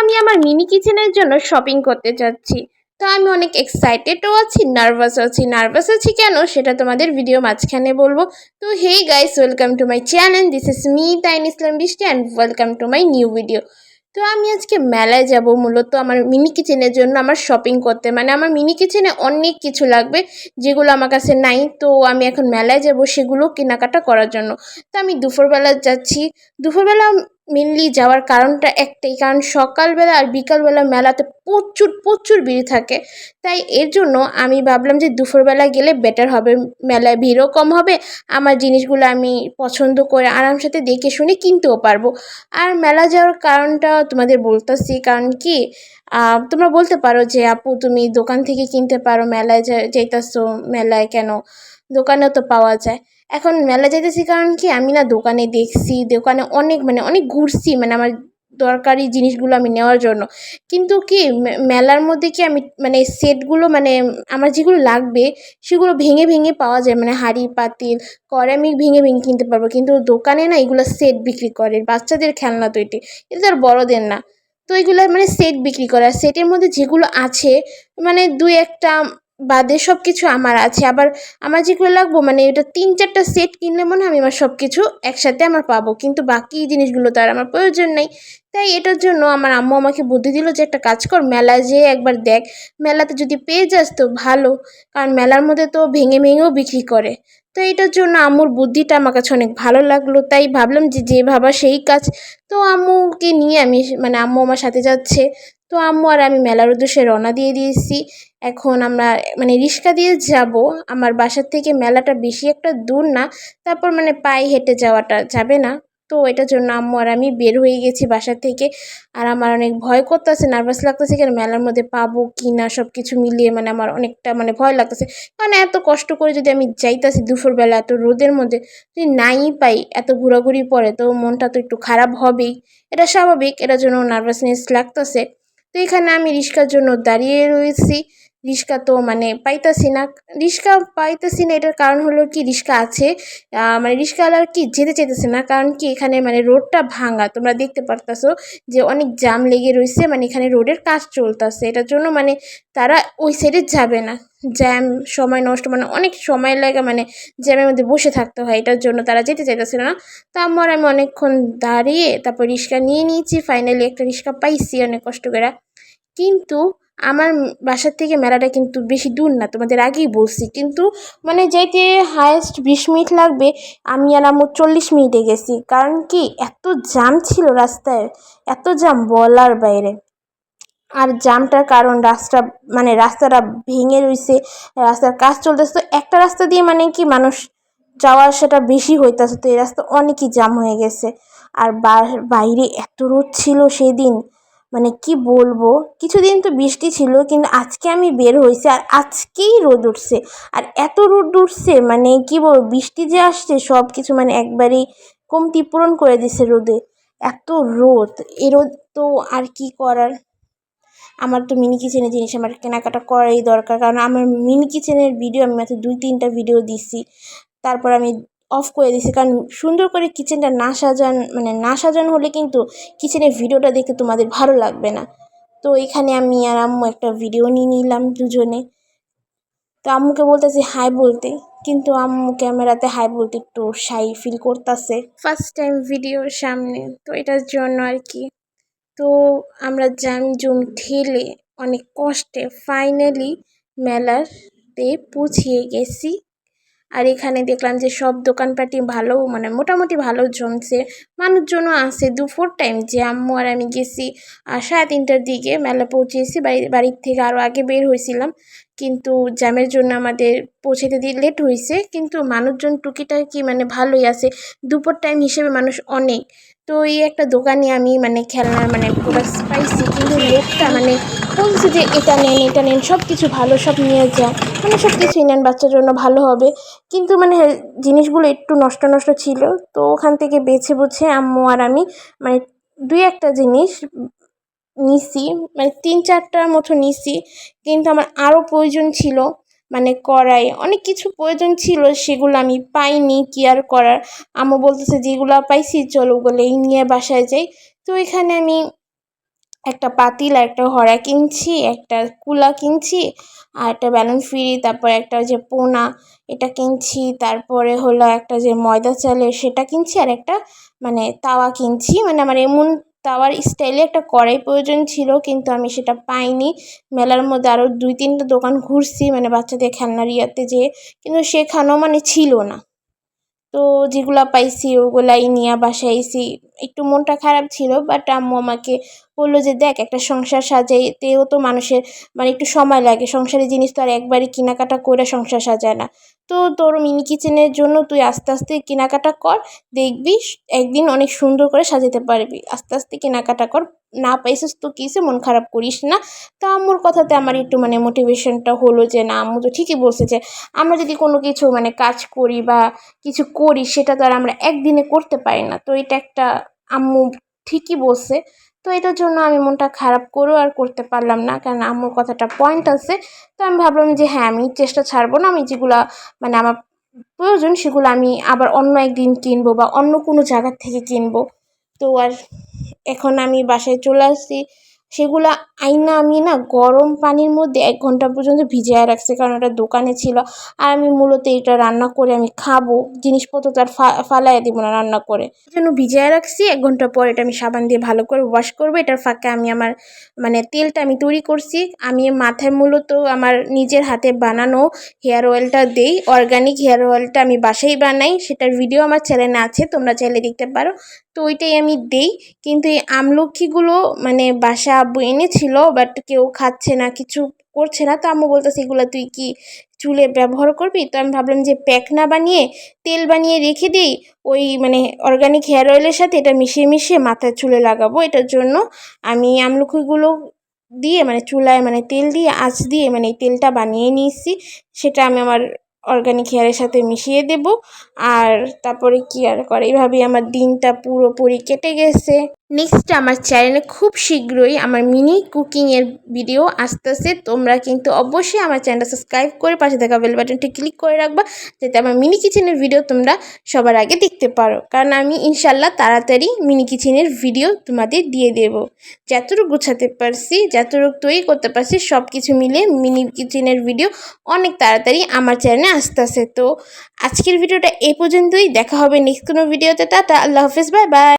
আমি আমার মিনি কিচেনের জন্য শপিং করতে যাচ্ছি। তো আমি অনেক এক্সাইটেডও আছি নার্ভাসও আছি। নার্ভাস আছি কেন? সেটা তোমাদের ভিডিও মাঝখানে বলব। তো hey guys welcome to my channel this is me Tain Islam Brishti and welcome to my new video তো আমি আজকে মেলায় যাব মূলত আমার মিনি কিচেনের জন্য আমার শপিং করতে। মানে আমার মিনি কিচেনে অনেক কিছু লাগবে, যেগুলো আমার কাছে নাই। তো আমি এখন মেলায় যাব সেগুলো কেনাকাটা করার জন্য। তো আমি দুপুরবেলা যাচ্ছি। দুপুরবেলা মেনলি যাওয়ার কারণটা একটাই, কারণ সকালবেলা আর বিকালবেলা মেলাতে প্রচুর প্রচুর ভিড় থাকে। তাই এর জন্য আমি ভাবলাম যে দুপুরবেলা গেলে বেটার হবে। মেলায় ভিড়ও কম হবে, আমার জিনিসগুলো আমি পছন্দ করে আরাম সাথে দেখে শুনে কিনতেও পারব। আর মেলা যাওয়ার কারণটা তোমাদের বলতেছি, কারণ কি তোমরা বলতে পারো যে, আপু, তুমি দোকান থেকে কিনতে পারো, মেলায় যাইতেছো, মেলায় কেন? দোকানেও তো পাওয়া যায়। এখন মেলা যাইতেছি কারণ কি, আমি না দোকানে দেখছি, দোকানে অনেক মানে অনেক ঘুরছি মানে আমার দরকারি জিনিসগুলো আমি নেওয়ার জন্য। কিন্তু কি মেলার মধ্যে কি আমি মানে সেটগুলো মানে আমার যেগুলো লাগবে, সেগুলো ভেঙে ভেঙে পাওয়া যায়। মানে হাঁড়ি, পাতিল, করে আমি ভেঙে ভেঙে কিনতে পারব। কিন্তু দোকানে না এগুলো সেট বিক্রি করে, বাচ্চাদের খেলনা তো এটি। এটা তো আর বড়োদের না। তো এগুলো মানে সেট বিক্রি করে। আর সেটের মধ্যে যেগুলো আছে মানে দুই একটা বাদে সব কিছু আমার আছে। আবার আমার যেগুলো লাগবো মানে এটা তিন চারটা সেট কিনলে মনে হয় আমি আমার সব কিছু একসাথে আমার পাবো। কিন্তু বাকি জিনিসগুলো তো আর আমার প্রয়োজন নেই। তাই এটার জন্য আমার আম্মু আমাকে বুদ্ধি দিল যে একটা কাজ কর মেলায় যেয়ে একবার দেখ। মেলাতে যদি পেয়ে যাস তো ভালো, কারণ মেলার মধ্যে তো ভেঙে ভেঙেও বিক্রি করে। তো এটার জন্য আম্মুর বুদ্ধিটা আমার কাছে অনেক ভালো লাগল। তাই ভাবলাম যে যে ভাবা সেই কাজ। তো আম্মুকে নিয়ে আমি মানে আম্মু আমার সাথে যাচ্ছে। তো আম্মু আর আমি মেলার উদ্দেশ্যে রওনা দিয়ে দিয়েছি। এখন আমরা মানে রিক্সা দিয়ে যাব। আমার বাসার থেকে মেলাটা বেশি একটা দূর না, তারপর মানে পায়ে হেঁটে যাওয়াটা যাবে না। তো এটার জন্য আম্মু আর আমি বের হয়ে গেছি বাসা থেকে। আর আমার অনেক ভয় করতেছে নার্ভাস লাগতেছে কেন মেলার মধ্যে পাবো কি না সব কিছু মিলিয়ে মানে আমার অনেকটা মানে ভয় লাগতেছে। কারণ এত কষ্ট করে যদি আমি যাইতাছি দুপুরবেলা এত রোদের মধ্যে, যদি নাই পাই এত ঘোরাঘুরি পরে, তো মনটা তো একটু খারাপ হবেই। এটা স্বাভাবিক, এটার জন্য নার্ভাসনেস লাগতেছে। তো এখানে আমি রিক্সার জন্য দাঁড়িয়ে রয়েছি। রিক্সা তো মানে পাইতাছি না। রিক্সা পাইতাছি না, এটার কারণ হলো কি রিক্সা আছে। মানে রিক্সাওয়ালার কি যেতে চাইতেছে না, কারণ কি, এখানে মানে রোডটা ভাঙা। তোমরা দেখতে পারতাছো যে অনেক জাম লেগে রয়েছে মানে এখানে রোডের কাজ চলতেছে। এটার জন্য মানে তারা ওই সাইডে যাবে না। জ্যাম, সময় নষ্ট মানে অনেক সময় লাগে মানে জ্যামের মধ্যে বসে থাকতে হয়। এটার জন্য তারা যেতে চাইতেছিল না। তা আমার, আমি অনেকক্ষণ দাঁড়িয়ে তারপর রিক্সা নিয়ে নিয়েছি। ফাইনালি একটা রিক্সা পাইছি অনেক কষ্ট করে। কিন্তু আমার বাসার থেকে মেলাটা কিন্তু বেশি দূর না, তোমাদের আগেই বলছি। কিন্তু মানে যেতে হায়েস্ট বিশ মিনিট লাগবে, আমি আর আমার চল্লিশ মিনিটে গেছি। কারণ কি, এত জাম ছিল রাস্তায়, এত জাম বলার বাইরে। আর জামটার কারণ রাস্তা মানে রাস্তাটা ভেঙে রয়েছে, রাস্তার কাজ চলতেছে। তো একটা রাস্তা দিয়ে মানে কি মানুষ যাওয়া আসাটা বেশি হইতেছে। তো এই রাস্তা অনেকই জাম হয়ে গেছে। আর বাইরে এত রোদ ছিল সেদিন। মানে কি বলব? কিছুদিন তো বৃষ্টি ছিল, কিন্তু আজকে আমি বের হয়েছি আর আজকেই রোদ উঠছে। আর এত রোদ উঠছে মানে কি বলব, বৃষ্টি যে আসছে সব কিছু মানে একবারেই কমতি পূরণ করে দিছে রোদে। এত রোদ, এ রোদ তো আর কি করার? আমার তো মিনি কিচেনের জিনিস আমার কেনাকাটা করাই দরকার, কারণ আমার মিনি কিচেনের ভিডিও আমি মাত্র দুই তিনটা ভিডিও দিছি। তারপর আমি অফ করে দিছি কারণ সুন্দর করে কিচেনটা না সাজান মানে না সাজানো হলে কিন্তু কিচেনের ভিডিওটা দেখতে তোমাদের ভালো লাগবে না। তো এখানে আমি আর আম্মু একটা ভিডিও নিয়ে নিলাম দুজনে। তো আম্মুকে বলতেছি হাই বলতে, কিন্তু আম্মু ক্যামেরাতে হাই বলতে একটু শাই ফিল করতেছে। ফার্স্ট টাইম ভিডিওর সামনে, তো এটার জন্য আর কি। তো আমরা জাম জুম ঠেলে অনেক কষ্টে ফাইনালি মেলাতে পৌঁছিয়ে গেছি। আর এখানে দেখলাম যে সব দোকানপাটি ভালো মানে মোটামুটি ভালো জমছে। মানুষজনও আসে দুপুর টাইম যে আম্মু আর আমি গেছি আর সাড়ে তিনটার দিকে মেলা পৌঁছেছি, বাড়ি, বাড়ির থেকে আরও আগে বের হয়েছিলাম। কিন্তু জ্যামের জন্য আমাদের পৌঁছাতে দিয়ে লেট হয়েছে, কিন্তু মানুষজন টুকিটাকি মানে ভালোই আছে। দুপুর টাইম হিসেবে মানুষ অনেক। তো এই একটা দোকানে আমি মানে খেলনার মানে প্রোডাক্টস পাইছি কিন্তু লোকটা মানে বলছে যে এটা নেন এটা নেন সব কিছু ভালো, সব নিয়ে যান মানে সব কিছুই নেন, বাচ্চার জন্য ভালো হবে। কিন্তু মানে জিনিসগুলো একটু নষ্ট নষ্ট ছিল। তো ওখান থেকে বেছে বুঝে আম্মু আর আমি মানে দুই একটা জিনিস নিছি মানে তিন চারটার মতো নিছি। কিন্তু আমার আরও প্রয়োজন ছিল। মানে কড়াই অনেক কিছু প্রয়োজন ছিল, সেগুলো আমি পাইনি কি আর করার। আম্মু বলতেছে, যেগুলো পাইছি, চলো ওগুলো নিয়ে বাসায় যাই। তো এখানে আমি একটা পাতিল, একটা হরা কিনছি, একটা কুলা কিনছি, আর একটা ব্যালুন ফিরি, তারপর একটা যে পোনা এটা কিনছি, তারপরে হলো একটা যে ময়দা চালের সেটা কিনছি, আর একটা মানে তাওয়া কিনছি। মানে আমার এমন তাওয়ার স্টাইলে একটা কড়াই প্রয়োজন ছিল, কিন্তু আমি সেটা পাইনি। মেলার মধ্যে আরও দুই তিনটা দোকান ঘুরছি মানে বাচ্চাদের খেলনার ইয়াতে যেয়ে কিন্তু সেখানেও মানে ছিল না। তো যেগুলো পাইছি ওগুলাই নিয়ে বাসাইছি একটু মনটা খারাপ ছিল বাট আম্মু আমাকে বলল যে, দেখ, একটা সংসার সাজাইতেও তো মানুষের মানে একটু সময় লাগে। সংসারের জিনিস তো আর একবারই কেনাকাটা করে সংসার সাজায় না। তো তোর মিনি কিচেনের জন্য তুই আস্তে আস্তে কেনাকাটা কর, দেখবি একদিন অনেক সুন্দর করে সাজাতে পারবি। আস্তে আস্তে কেনাকাটা কর, না পাইছিস তো কিসে, মন খারাপ করিস না। তো আম্মুর কথাতে আমার একটু মানে মোটিভেশনটা হলো যে, না আম্মু তো ঠিকই বলছে যে, আমরা যদি কোনো কিছু মানে কাজ করি বা কিছু করি, সেটা তো আর আমরা একদিনে করতে পারি না। তো এটা একটা আম্মু ঠিকই বলছে। তো এটার জন্য আমি মনটা খারাপ করেও আর করতে পারলাম না। কারণ আমার কথাটা পয়েন্ট আছে। তো আমি ভাবলাম যে হ্যাঁ আমি চেষ্টা ছাড়বো না। আমি যেগুলো মানে আমার প্রয়োজন, সেগুলো আমি আবার অন্য একদিন কিনবো বা অন্য কোনো জায়গার থেকে কিনবো। তো আর এখন আমি বাসায় চলে আসছি। সেগুলো আইনা আমি না গরম পানির মধ্যে এক ঘণ্টা পর্যন্ত ভিজিয়ে রাখছি, কারণ ওটা দোকানে ছিল। আর আমি মূলত এটা রান্না করে আমি খাব, জিনিসপত্র তো আর ফালাই দেবো না রান্না করে। জন্য ভিজিয়ে রাখছি, এক ঘণ্টা পর এটা আমি সাবান দিয়ে ভালো করে ওয়াশ করব। এটার ফাঁকে আমি আমার মানে তেলটা আমি তৈরি করছি। আমি মাথায় মূলত আমার নিজের হাতে বানানো হেয়ার অয়েলটা দেই। অর্গানিক হেয়ার অয়েলটা আমি বাসায় বানাই। সেটার ভিডিও আমার চ্যানেলে আছে, তোমরা চাইলে দেখতে পারো। তো ওইটাই আমি দেই। কিন্তু এই আমলক্ষীগুলো মানে বাসা আব্বু এনেছিল বাট কেউ খাচ্ছে না, কিছু করছে না। তো আম্মু বলতেছে, এগুলো তুই কি চুলে ব্যবহার করবি? তো আমি ভাবলাম যে প্যাক না বানিয়ে, তেল বানিয়ে রেখে দিই, ওই মানে অর্গানিক হেয়ার অয়েলের সাথে এটা মিশিয়ে মিশিয়ে মাথায় চুলে লাগাবো। এটার জন্য আমি আমলকিগুলো দিয়ে মানে চুলায় মানে তেল দিয়ে, আঁচ দিয়ে মানে তেলটা বানিয়ে নিয়েছি। সেটা আমি আমার অর্গানিক হেয়ারের সাথে মিশিয়ে দেব। আর তারপরে কি আর করে? এইভাবেই আমার দিনটা পুরোপুরি কেটে গেছে। নেক্সট আমার চ্যানেলে খুব শীঘ্রই আমার মিনি কুকিংয়ের ভিডিও আসতেছে। তোমরা কিন্তু অবশ্যই আমার চ্যানেলটা সাবস্ক্রাইব করে পাশে থাকা বেল বাটনটি ক্লিক করে রাখবা, যাতে আমার মিনি কিচেনের ভিডিও তোমরা সবার আগে দেখতে পারো। কারণ আমি ইনশাল্লাহ তাড়াতাড়ি মিনি কিচেনের ভিডিও তোমাদের দিয়ে দেব। যতটুকু গুছাতে পারছি, যতটুকু তৈরি করতে পারছি সব কিছু মিলে মিনি কিচেনের ভিডিও অনেক তাড়াতাড়ি আমার চ্যানেলে আসতেছে। তো আজকের ভিডিওটা এই পর্যন্তই। দেখা হবে নেক্সট কোনো ভিডিওতে। তা আল্লাহ হাফিজ বাই বাই